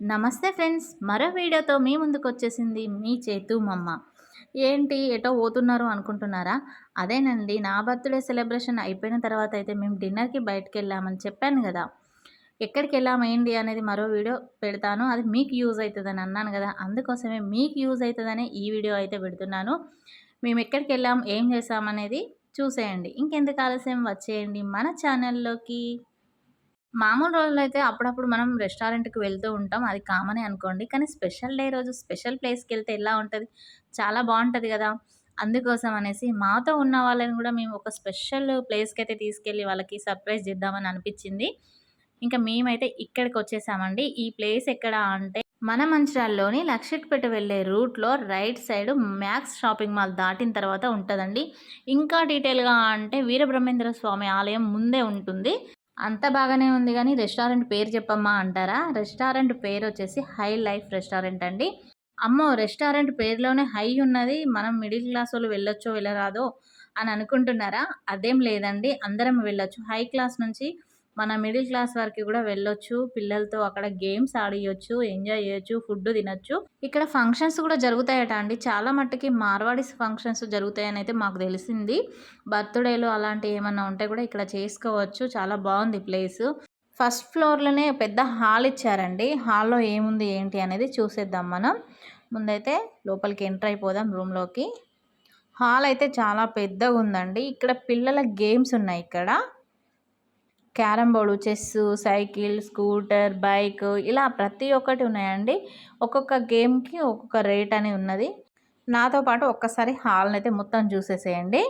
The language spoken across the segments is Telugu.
నమస్తే ఫ్రెండ్స్ మరో వీడియోతో మీ ముందుకు వచ్చేసింది మీ చేతు మమ్మ. ఏంటి ఎటో పోతున్నారు అనుకుంటున్నారా? అదేనండి నా బర్త్డే సెలబ్రేషన్ అయిపోయిన తర్వాత అయితే మేము డిన్నర్కి బయటకు వెళ్ళామని చెప్పాను కదా. ఎక్కడికి వెళ్ళాము ఏంటి అనేది మరో వీడియో పెడతాను. అది మీకు యూజ్ అవుతుందని అన్నాను కదా. అందుకోసమే మీకు యూజ్ అవుతుందని ఈ వీడియో అయితే పెడుతున్నాను. మేము ఎక్కడికి వెళ్ళాం ఏం చేసామనేది చూసేయండి. ఇంకెందుకు ఆలస్యం? వచ్చేయండి మన ఛానల్లోకి. మామూలు రోజుల్లో అయితే అప్పుడప్పుడు మనం రెస్టారెంట్‌కి వెళ్తూ ఉంటాం. అది కామనే అనుకోండి. కానీ స్పెషల్ డే రోజు స్పెషల్ ప్లేస్‌కి వెళ్తే ఎలా ఉంటుంది చాలా బాగుంటుంది కదా! అందుకోసం అనేసి మాతో ఉన్న వాళ్ళని కూడా మేము ఒక స్పెషల్ ప్లేస్కి అయితే తీసుకెళ్ళి వాళ్ళకి సర్ప్రైజ్ చేద్దామని అనిపించింది. ఇంకా మేమైతే ఇక్కడికి వచ్చేసామండి ఈ ప్లేస్ ఎక్కడ అంటే మన మంచిర్యాలలోని లక్షిట్పేట వెళ్ళే రూట్‌లో right side Max shopping mall దాటిన తర్వాత ఉంటుందండి ఇంకా డీటెయిల్‌గా అంటే వీరబ్రహ్మేంద్ర స్వామి ఆలయం ముందే ఉంటుంది. అంత బాగానే ఉంది కానీ రెస్టారెంట్ పేరు చెప్పమ్మా అంటారా? రెస్టారెంట్ పేరు వచ్చేసి హై లైఫ్ రెస్టారెంట్ అండి. అమ్మో రెస్టారెంట్ పేరులోనే హై ఉన్నది మనం మిడిల్ క్లాస్ వాళ్ళు వెళ్ళొచ్చో వెళ్ళరాదో అని అనుకుంటున్నారా? అదేం లేదండి అందరం వెళ్ళొచ్చు. హై క్లాస్ నుంచి మన మిడిల్ క్లాస్ వరకు కూడా వెళ్ళొచ్చు పిల్లలతో అక్కడ గేమ్స్ ఆడియొచ్చు ఎంజాయ్ చేయొచ్చు ఫుడ్ తినొచ్చు. ఇక్కడ ఫంక్షన్స్ కూడా జరుగుతాయట అండి. చాలా మట్టుకి మార్వాడీస్ ఫంక్షన్స్ జరుగుతాయని అయితే మాకు తెలిసింది. బర్త్డేలు అలాంటివి ఏమన్నా ఉంటే కూడా ఇక్కడ చేసుకోవచ్చు. చాలా బాగుంది ప్లేస్. ఫస్ట్ ఫ్లోర్లోనే పెద్ద హాల్ ఇచ్చారండి. హాల్లో ఏముంది ఏంటి అనేది చూసేద్దాం మనం. ముందైతే లోపలికి ఎంటర్ అయిపోదాం రూమ్లోకి. హాల్ అయితే చాలా పెద్దగా ఉందండి ఇక్కడ పిల్లల గేమ్స్ ఉన్నాయి ఇక్కడ. Carrom board chess cycle scooter bike ఇలా ప్రతి ఒక్కటి ఉన్నాయండి. ఒక్కొక్క గేమ్కి ఒక్కొక్క రేట్ అని ఉన్నది. నాతో పాటు ఒక్కసారి హాల్ని అయితే మొత్తం చూసేసేయండి.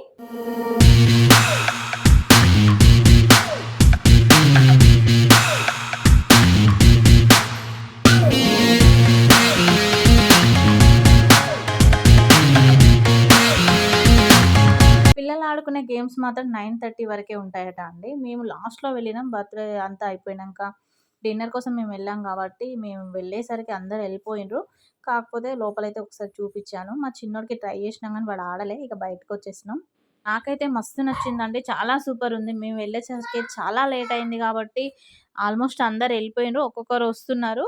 ఆడుకునే గేమ్స్ మాత్రం నైన్ థర్టీ వరకే ఉంటాయట అండి. మేము లాస్ట్లో వెళ్ళినాం. బర్త్డే అంతా అయిపోయినాక డిన్నర్ కోసం మేము వెళ్ళాం కాబట్టి మేము వెళ్ళేసరికి అందరు వెళ్ళిపోయినరు కాకపోతే లోపలైతే ఒకసారి చూపించాను. మా చిన్నోడికి ట్రై చేసినాం కానీ వాడు ఆడలే. ఇక బయటకు వచ్చేసినాం. నాకైతే మస్తు నచ్చిందండి. చాలా సూపర్ ఉంది. మేము వెళ్ళేసరికి చాలా లేట్ అయింది కాబట్టి ఆల్మోస్ట్ అందరు వెళ్ళిపోయినారు ఒక్కొక్కరు వస్తున్నారు.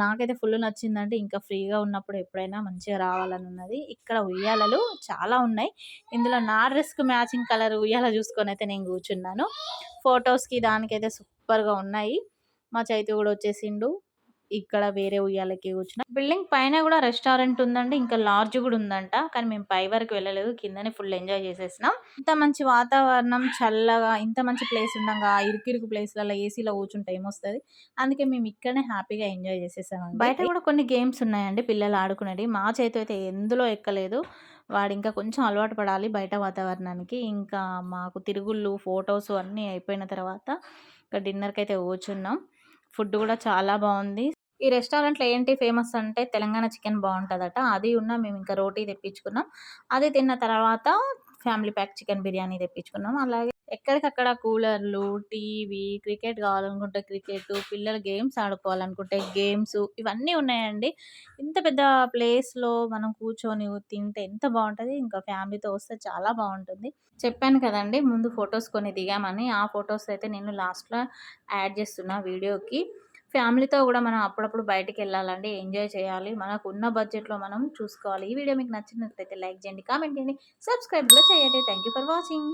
నాకైతే ఫుల్ నచ్చిందంటే ఇంకా ఫ్రీగా ఉన్నప్పుడు ఎప్పుడైనా మంచిగా రావాలని ఉన్నది ఇక్కడ ఉయ్యాలలు చాలా ఉన్నాయి. ఇందులో నా డ్రెస్కి మ్యాచింగ్ కలర్ ఉయ్యాల చూసుకొని అయితే నేను కూర్చున్నాను. ఫొటోస్కి దానికైతే సూపర్గా ఉన్నాయి. మా చైతు కూడా వచ్చేసిండు. ఇక్కడ వేరే ఉయ్యాలకి కూర్చున్నాం. బిల్డింగ్ పైన కూడా రెస్టారెంట్ ఉందండి ఇంకా లార్జ్ కూడా ఉందంట. కానీ మేము పై వరకు వెళ్ళలేదు కిందనే ఫుల్ ఎంజాయ్ చేసేసినాం. ఇంత మంచి వాతావరణం చల్లగా ఇంత మంచి ప్లేస్ ఉండగా ఇరుకిరుకు ప్లేస్లలో ఏసీలో కూర్చుంటే ఏమొస్తుంది? అందుకే మేము ఇక్కడనే హ్యాపీగా ఎంజాయ్ చేసేసాం బయట కూడా కొన్ని గేమ్స్ ఉన్నాయండి పిల్లలు ఆడుకునేవి మా చేతి అయితే ఎందులో ఎక్కలేదు. వాడు ఇంకా కొంచెం అలవాటు పడాలి బయట వాతావరణానికి. ఇంకా మాకు తిరుగుళ్ళు ఫొటోస్ అన్నీ అయిపోయిన తర్వాత ఇంకా డిన్నర్కి అయితే కూర్చున్నాం. ఫుడ్ కూడా చాలా బాగుంది. ఈ రెస్టారెంట్లో ఏంటి ఫేమస్ అంటే తెలంగాణ చికెన్ బాగుంటుందట. అది ఉన్న మేము ఇంకా రోటీ తెప్పించుకున్నాం. అది తిన్న తర్వాత ఫ్యామిలీ ప్యాక్ చికెన్ బిర్యానీ తెప్పించుకున్నాం. అలాగే ఎక్కడికక్కడ కూలర్లు టీవీ క్రికెట్ కావాలనుకుంటే క్రికెట్ పిల్లలు గేమ్స్ ఆడుకోవాలనుకుంటే గేమ్స్ ఇవన్నీ ఉన్నాయండి. ఇంత పెద్ద ప్లేస్లో మనం కూర్చొని తింటే ఎంత బాగుంటుంది. ఇంకా ఫ్యామిలీతో వస్తే చాలా బాగుంటుంది. చెప్పాను కదండి ముందు ఫొటోస్ కొన్ని దిగామని. ఆ ఫొటోస్ అయితే నేను లాస్ట్లో యాడ్ చేస్తున్నా వీడియోకి. ఫ్యామిలీతో కూడా మనం అప్పుడప్పుడు బయటకు వెళ్ళాలండి. ఎంజాయ్ చేయాలి. మనకు ఉన్న బడ్జెట్లో మనం చూసుకోవాలి. ఈ వీడియో మీకు నచ్చినట్లయితే లైక్ చేయండి కామెంట్ చేయండి సబ్స్క్రైబ్ కూడా చేయండి. Thank for watching